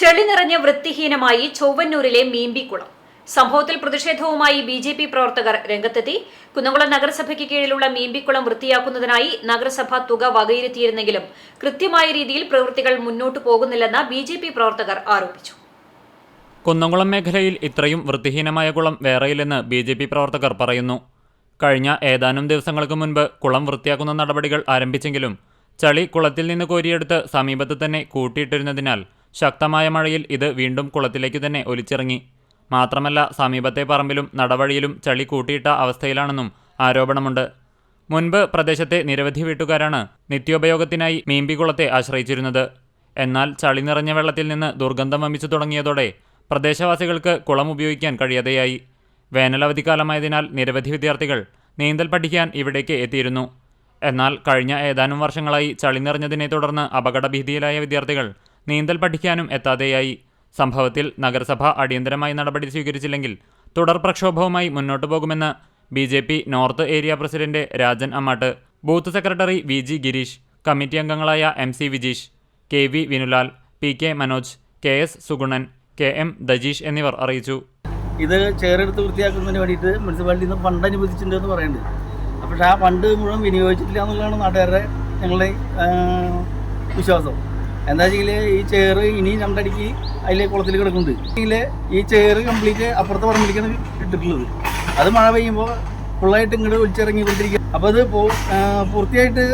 ചെളി നിറഞ്ഞ വൃത്തിഹീനമായി ചൊവ്വന്നൂരിലെ മീമ്പിക്കുളം. സംഭവത്തിൽ പ്രതിഷേധവുമായി ബി ജെ പി പ്രവർത്തകർ രംഗത്തെത്തി. കുന്നംകുളം നഗരസഭയ്ക്ക് കീഴിലുള്ള മീമ്പിക്കുളം വൃത്തിയാക്കുന്നതിനായി നഗരസഭ തുക വകയിരുത്തിയിരുന്നെങ്കിലും കൃത്യമായ രീതിയിൽ പ്രവൃത്തികൾ മുന്നോട്ടു പോകുന്നില്ലെന്ന് ബി ജെ പി പ്രവർത്തകർ ആരോപിച്ചു. കുന്നംകുളം മേഖലയിൽ ഇത്രയും വൃത്തിഹീനമായ കുളം വേറെയില്ലെന്ന് ബി ജെ പി പ്രവർത്തകർ പറയുന്നു. കഴിഞ്ഞ ഏതാനും ദിവസങ്ങൾക്ക് മുൻപ് കുളം വൃത്തിയാക്കുന്ന നടപടികൾ ആരംഭിച്ചെങ്കിലും ചളി കുളത്തിൽ നിന്ന് കോരിയെടുത്ത് സമീപത്ത് തന്നെ കൂട്ടിയിട്ടിരുന്നതിനാൽ ശക്തമായ മഴയിൽ ഇത് വീണ്ടും കുളത്തിലേക്ക് തന്നെ ഒലിച്ചിറങ്ങി. മാത്രമല്ല സമീപത്തെ പറമ്പിലും നടവഴിയിലും ചളി കൂട്ടിയിട്ട അവസ്ഥയിലാണെന്നും ആരോപണമുണ്ട്. മുൻപ് പ്രദേശത്തെ നിരവധി വീട്ടുകാരാണ് നിത്യോപയോഗത്തിനായി മീമ്പിക്കുളത്തെ ആശ്രയിച്ചിരുന്നത്. എന്നാൽ ചളി നിറഞ്ഞ വെള്ളത്തിൽ നിന്ന് ദുർഗന്ധം വമിച്ചു തുടങ്ങിയതോടെ പ്രദേശവാസികൾക്ക് കുളം ഉപയോഗിക്കാൻ കഴിയാതെയായി. വേനലവധിക്കാലമായതിനാൽ നിരവധി വിദ്യാർത്ഥികൾ നീന്തൽ പഠിക്കാൻ ഇവിടേക്ക് എത്തിയിരുന്നു. എന്നാൽ കഴിഞ്ഞ ഏതാനും വർഷങ്ങളായി ചളി നിറഞ്ഞതിനെ തുടർന്ന് അപകടഭീതിയിലായ വിദ്യാർത്ഥികൾ നീന്തൽ പഠിക്കാനും എത്താതെയായി. സംഭവത്തിൽ നഗരസഭ അടിയന്തരമായി നടപടി സ്വീകരിച്ചില്ലെങ്കിൽ തുടർ പ്രക്ഷോഭവുമായി മുന്നോട്ടു പോകുമെന്ന് B J P north area president Rajan അമ്മാട്ട് booth secretary V G Gireesh committee അംഗങ്ങളായ M C Vijeesh K V Vinulal P K Manoj K S Sugunan K M Dajeesh എന്നിവർ അറിയിച്ചു. ഇത് ചേറെടുത്ത് വൃത്തിയാക്കുന്നതിന് വേണ്ടിയിട്ട് മുനിസിപ്പാലിറ്റിയിൽ നിന്ന് ഫണ്ട് അനുവദിച്ചിട്ടുണ്ട് എന്ന് പറയുന്നുണ്ട്. പക്ഷേ ആ ഫണ്ട് മുഴുവൻ വിനിയോഗിച്ചിട്ടില്ല എന്നുള്ളതാണ് നാട്ടുകാരുടെ ഞങ്ങളുടെ വിശ്വാസം. എന്താ വെച്ചെങ്കിൽ ഈ ചേറ് ഇനി രണ്ടടിക്ക് അതിലെ കുളത്തിൽ കിടക്കുന്നുണ്ട്. ഈ ചേറ് കംപ്ലീറ്റ് അപ്പുറത്തെ പറമ്പിലേക്കാണ് ഇട്ടിട്ടുള്ളത്. അത് മഴ പെയ്യുമ്പോൾ ഫുള്ളായിട്ട് ഇങ്ങോട്ട് ഒലിച്ചിറങ്ങിക്കൊണ്ടിരിക്കുക അപ്പോൾ അത് പൂർത്തിയായിട്ട്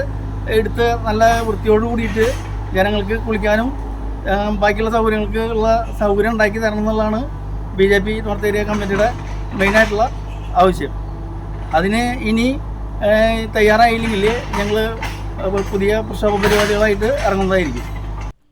എടുത്ത് നല്ല വൃത്തിയോട് കൂടിയിട്ട് ജനങ്ങൾക്ക് കുളിക്കാനും ബാക്കിയുള്ള സൗകര്യങ്ങൾക്ക് ഉള്ള സൗകര്യം ഉണ്ടാക്കി തരണം എന്നുള്ളതാണ് B J P north area കമ്മിറ്റിയുടെ മെയിനായിട്ടുള്ള ആവശ്യം. അതിന് ഇനി തയ്യാറായില്ലെങ്കിൽ ഞങ്ങൾ പുതിയ പ്രക്ഷോഭ പരിപാടികളായിട്ട് ഇറങ്ങുന്നതായിരിക്കും.